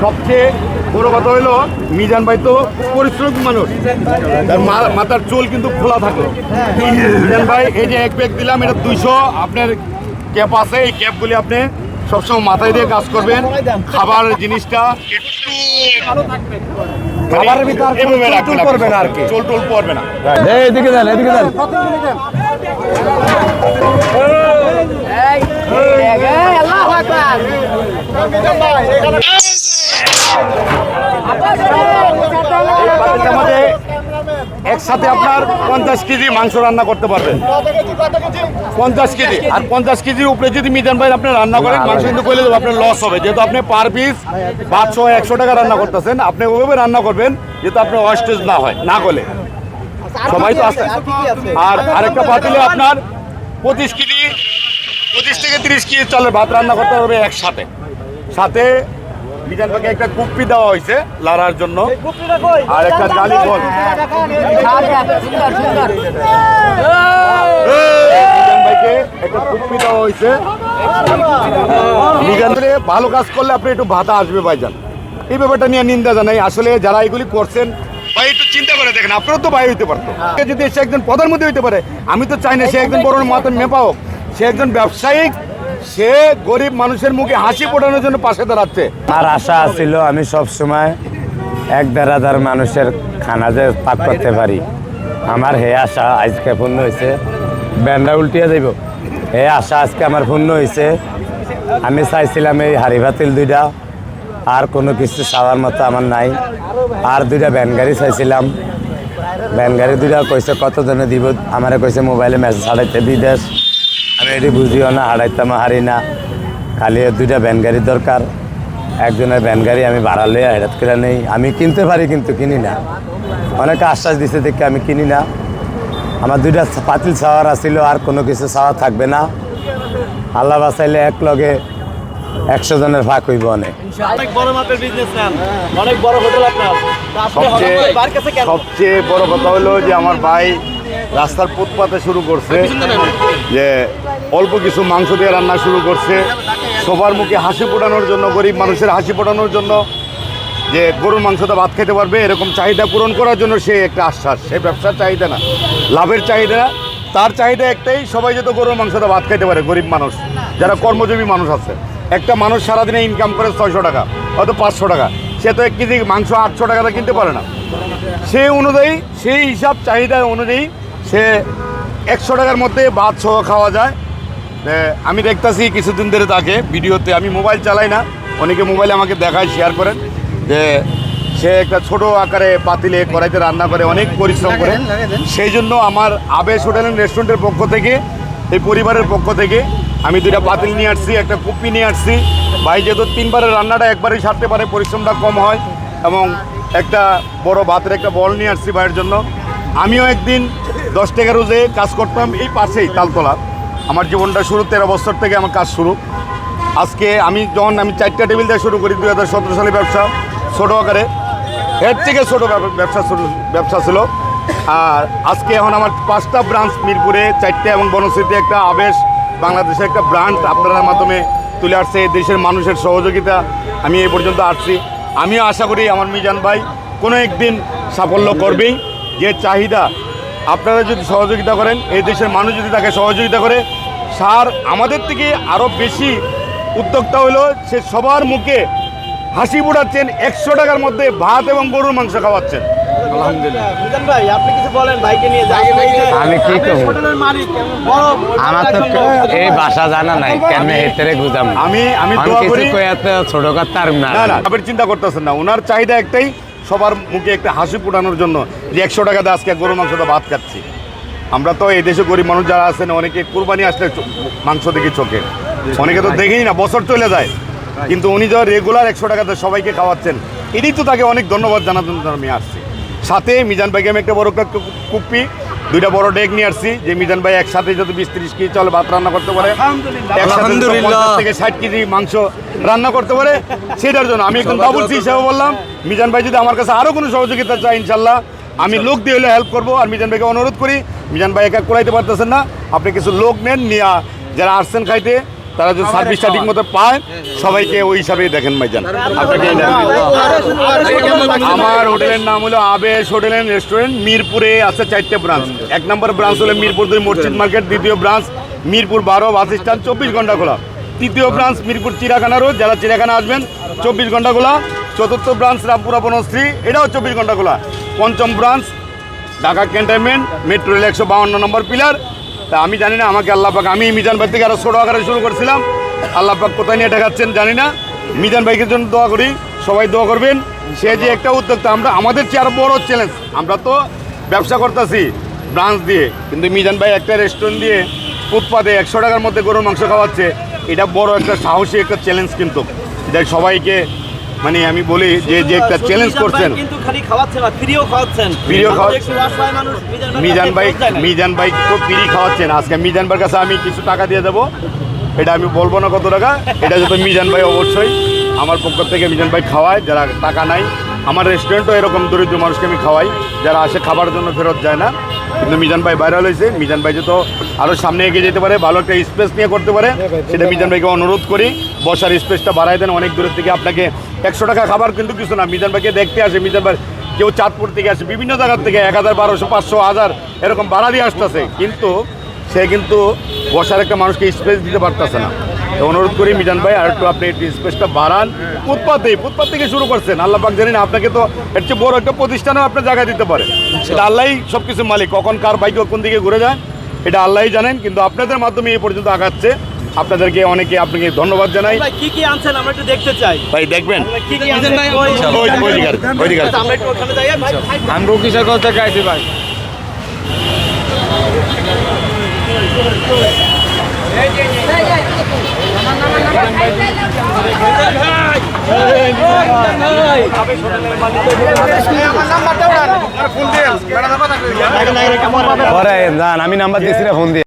সবচেয়ে বড় কথা হলো মিজান ভাই তো পরিশ্রম মানুষ তার মাথার চুল কিন্তু খোলা থাকে মিজান ভাই এই যে এক ব্যাগ দিলাম এটা দুইশো আপনার ক্যাপ আছে এই ক্যাপগুলি আপনি সবসময় মাথায় দিয়ে কাজ করবেন খাবার জিনিসটা একটু খাবারের ভিতর চুল না আর কি। চুল টুল পড়বে না এই, এদিকে দেন এদিকে দেন বাড়ির মধ্যে একসাথে আপনার পঞ্চাশ কেজি মাংস রান্না করতে পারবেন। পঞ্চাশ কেজি। আর পঞ্চাশ কেজির উপরে যদি মিজান ভাই আপনি রান্না করেন, মাংস কিন্তু করলে দেবো, আপনার লস হবে। যেহেতু আপনি পার পিস পাঁচশো একশো টাকা রান্না করতেছেন, আপনি ওইভাবে রান্না করবেন যেহেতু আপনার ওয়েস্টেজ না হয়, না গলে। সবাই তো আসতে আর আরেকটা পাতিলে আপনার পঁচিশ কেজি, পঁচিশ থেকে তিরিশ কেজি চালের ভাত রান্না করতে হবে একসাথে। সাথে মিজান ভাইকে একটা কুপ্পি দেওয়া হয়েছে লাড়ার জন্য আর একটা জালি ফল মিজান ভাইকে একটা কুপ্পি দেওয়া হয়েছে মিজান ভালো কাজ করলে আপনি একটু ভাতা আসবে ভাইজান এই ব্যাপারটা নিয়ে নিন্দা জানাই আসলে যারা এগুলি করছেন ভাই একটু চিন্তা করে দেখেন আপনারও তো ভাই হইতে পারতো যদি সে একজন প্রধানমন্ত্রী হইতে পারে আমি তো চাই না সে একজন বড় মাথার মেপা হোক সে একজন ব্যবসায়িক সে গরিব মানুষের মুখে হাসি ফোটানোর জন্য পাশে দাঁড়াচ্ছে। আর আশা ছিল আমি সব সময় এক দেড় হাজার মানুষের খানা যে পাক করতে পারি। আমার হে আশা আজকে পূর্ণ হয়েছে ব্যান্ডা উল্টিয়ে দেব হে আশা আজকে আমার পূর্ণ হয়েছে আমি চাইছিলাম এই হাড়ি ভাতিল দুইটা। আর কোনো কিছু চাওয়ার মতো আমার নাই। আর দুইটা ভ্যান গাড়ি চাইছিলাম। ভ্যান গাড়ি দুইটা কইছে কত জনে দিব? আমারে কইছে মোবাইলে মেসেজ বিদেশ। আমি এটি বুঝিও না হারাইতাম হারি না। খালি দুইটা ভ্যান গাড়ির দরকার। একজনের ভ্যান গাড়ি আমি ভাড়া লইয়া হেরাত করে নেই। আমি কিনতে পারি কিন্তু কিনি না। অনেকে আশ্বাস দিছে দেখে আমি কিনি না। আমার দুইটা পাতিল ছাওয়ার আছিল আর কোনো কিছু ছাওয়া থাকবে না। আল্লাহ বাঁচাইলে এক লগে একশো জনের ফাঁক হইব অনেক। সবচেয়ে বড় কথা হলো যে আমার ভাই রাস্তার ফুটপাতে শুরু করছে। যে অল্প কিছু মাংস দিয়ে রান্না শুরু করছে। সবার মুখে হাসি ফোটানোর জন্য, গরিব মানুষের হাসি ফোটানোর জন্য যে গরুর মাংসটা ভাত খেতে পারবে, এরকম চাহিদা পূরণ করার জন্য সে একটা আশ্বাস। সে ব্যবসার চাহিদা না, লাভের চাহিদা না। তার চাহিদা একটাই, সবাই যাতে গরুর মাংসটা ভাত খেতে পারে, গরিব মানুষ। যারা কর্মজীবী মানুষ আছে। একটা মানুষ সারাদিনে ইনকাম করে ছয়শো টাকা, হয়তো পাঁচশো টাকা। সে তো এক কেজি মাংস আটশো টাকাটা কিনতে পারে না। সেই অনুযায়ী, সেই হিসাব চাহিদা অনুযায়ী সে একশো টাকার মধ্যে ভাত সহ খাওয়া যায়। আমি দেখতাছি কিছুদিন ধরে তাকে ভিডিওতে আমি মোবাইল চালাই না অনেকে মোবাইলে আমাকে দেখায় শেয়ার করেন যে সে একটা ছোট আকারে পাতিলে কড়াইতে রান্না করে অনেক পরিশ্রম করে। সেই জন্য আমার আবেশ হোটেল রেস্টুরেন্টের পক্ষ থেকে এই পরিবারের পক্ষ থেকে আমি দুইটা পাতিল নিয়ে আসছি একটা কুপি নিয়ে আসছি। ভাই যেহেতু তিনবারের রান্নাটা একবারেই সারতে পারে পরিশ্রমটা কম হয় এবং একটা বড় ভাতের একটা বল নিয়ে আসছি ভাইয়ের জন্য। আমিও একদিন দশ টাকা রোজে কাজ করতাম এই পাশেই তালতলা আমার জীবনটা শুরু তেরো বছর থেকে আমার কাজ শুরু। আজকে আমি যখন আমি চারটা টেবিল দিয়ে শুরু করি দু হাজার সতেরো সালে ব্যবসা ছোটো আকারে। এর থেকে ছোটো ব্যবসা ব্যবসা ছিল। আর আজকে এখন আমার পাঁচটা ব্রাঞ্চ মিরপুরে, চারটে এবং বনশ্রীতে একটা আবেশ বাংলাদেশে একটা ব্রান্ড আপনার মাধ্যমে তুলে আসছে। দেশের মানুষের সহযোগিতা আমি এই পর্যন্ত আসছি। আমিও আশা করি আমার মিজান ভাই কোনো একদিন সাফল্য করবেই। যে চাহিদা আপনারা যদি সহযোগিতা করেন, এই দেশের মানুষ যদি তাকে সহযোগিতা করে সার আমাদের থেকে আরও বেশি উদ্যোক্তা হলো সে সবার মুখে হাসি ফোটাচ্ছেন একশো টাকার মধ্যে ভাত এবং গরুর মাংস খাওয়াচ্ছেন। আমি কি আপনি করব? হোটেলের মালিক বড় আমার তো এই বাসা জানা নাই কেন হেতেরে গুজাম আমি আমি আমি দোয়া কিছু করি কয়াতে ছোট কথা না। না না আপনি চিন্তা করতেছেন না। ওনার চাহিদা একটাই সবার মুখে একটা হাসি ফোটানোর জন্য যে একশো টাকা দিয়ে আজকে গরুর মাংসটা ভাত খাচ্ছি। আমরা তো এই দেশে গরিব মানুষ যারা আছেন অনেকে কুরবানি আসলে মাংস দেখি চোখে। অনেকে তো দেখেই না বছর চলে যায়। কিন্তু উনি যখন রেগুলার একশো টাকাতে সবাইকে খাওয়াচ্ছেন এটাই তো তাকে অনেক ধন্যবাদ জানাতে আমি আসছি। সাথে মিজান ভাইকে আমি একটা বড় একটা কু- কুপ্পি দুইটা বড় ডেক নিয়ে আসছি যে মিজান ভাই একসাথে যদি বিশ ত্রিশ কেজি চলে ভাত রান্না করতে পারে আলহামদুলিল্লাহ। একসাথে যদি আলহামদুলিল্লাহ। 50 থেকে ষাট কেজি মাংস রান্না করতে পারে সেটার জন্য আমি একদম বাবুলসি হিসাবে বললাম মিজান ভাই যদি আমার কাছে আরও কোনো সহযোগিতা চায় ইনশাল্লাহ আমি লোক দিয়ে হলে হেল্প করব আর মিজান ভাইকে অনুরোধ করি মিজান ভাই একা করাইতে পারতেছেন না। আপনি কিছু লোক নেন নিয়া যারা আসছেন খাইতে তারা যদি সার্ভিসটা ঠিক মতো পায় সবাইকে ওই হিসাবেই দেখেন ভাইজান। আপনাকে আমার হোটেলের নাম হলো আবেশ হোটেল অ্যান্ড রেস্টুরেন্ট মিরপুরে আছে চারটে ব্রাঞ্চ এক নম্বর ব্রাঞ্চ হলো মিরপুর দুই মসজিদ মার্কেট দ্বিতীয় ব্রাঞ্চ মিরপুর বারো বাস স্ট্যান্ড চব্বিশ ঘণ্টা খোলা। তৃতীয় ব্রাঞ্চ মিরপুর চিড়াখানা রোড যারা চিড়াখানা আসবেন চব্বিশ ঘণ্টা খোলা। চতুর্থ ব্রাঞ্চ রামপুরা বনশ্রী এটাও চব্বিশ ঘণ্টা খোলা। পঞ্চম branch Dhaka cantonment, metro rail একশো বাউন্ন নম্বর পিলার। তা আমি জানি না, আমাকে আল্লাহ পাক আমি মিজান ভাই থেকে আরও ছোটো আকারে শুরু করছিলাম। আল্লাহ পাক কোথায় নিয়ে ঠেকাচ্ছেন জানি না। মিজান ভাইকে জন্য দোয়া করি, সবাই দোয়া করবেন। সে যে একটা উদ্যোক্তা, আমরা আমাদের চেয়ে আরও বড় চ্যালেঞ্জ আমরা তো ব্যবসা করতেছি ব্রাঞ্চ দিয়ে, কিন্তু মিজান ভাই একটা রেস্টুরেন্ট দিয়ে ফুটপাতে একশো টাকার মধ্যে গরুর মাংস খাওয়াচ্ছে। এটা বড় একটা সাহসী একটা চ্যালেঞ্জ কিন্তু। এটা সবাইকে মানে আমি বলি যে যে একটা চ্যালেঞ্জ করছেন। কিন্তু খালি খাওয়াচ্ছেন না ফ্রিও খাওয়াচ্ছেন। ফ্রিও খাওয়া- আমাদের একটু অসহায় মানুষ মিজান ভাই। মিজান ভাই তো পিড়ি খাওয়াচ্ছেন। আজকে মিজান ভাইয়ের কাছে আমি কিছু টাকা দিয়ে দেবো। এটা আমি বলব না কত টাকা। এটা যত মিজান ভাই অবশ্যই। আমার পক্ষ থেকে মিজান ভাই খাওয়ায় যারা টাকা নাই। আমার রেস্টুরেন্টও এরকম দরিদ্র মানুষকে আমি খাওয়াই। যারা আসে খাবার জন্য ফেরত যায় না। কিন্তু মিজান ভাই ভাইরাল হয়েছে। মিজান ভাই যত আরও সামনে এগিয়ে যেতে পারে, ভালো একটা স্পেস নিয়ে করতে পারে, সেটা মিজান ভাইকে অনুরোধ করি। বসার স্পেসটা বাড়াই দেন, অনেক দূরের থেকে আপনাকে একশো টাকা খাবার কিন্তু কিছু না। মিজান ভাইকে দেখতে আসে, মিজান ভাই কেউ চাঁদপুর থেকে আসে, বিভিন্ন জায়গার থেকে এক হাজার, বারোশো, পাঁচশো, হাজার, এরকম ভাড়া দিয়ে আসতেছে। কিন্তু সে কিন্তু বসার একটা মানুষকে স্পেস দিতে পারতেছে না। তো অনুরোধ করি মিজান ভাই আর একটু আপনি স্পেসটা বাড়ান। ফুটপাতেই ফুটপাত থেকে শুরু করছেন। আল্লাহ পাক জানি না আপনাকে তো এর চেয়ে বড় একটা প্রতিষ্ঠানও আপনার জায়গায় দিতে পারে এটা আল্লাহই সব কিছু মালিক। কখন কার বাইকে কোন দিকে ঘুরে যায় এটা আল্লাহই জানেন। কিন্তু আপনাদের মাধ্যমে এই পর্যন্ত আগাচ্ছে। আপনাদেরকে অনেকে আপনাকে ধন্যবাদ জানাই। কি কি আনছেন? আমরা একটু দেখতে চাই। ভাই দেখবেন। ভাই, কি কি আনছেন? ভাই ওই। আমরা একটু ওখানে যাই ভাই। আমি রকিশাগঞ্জ থেকে আইছি ভাই? আমি নাম্বার দিয়েছি না ফোন দিয়ে।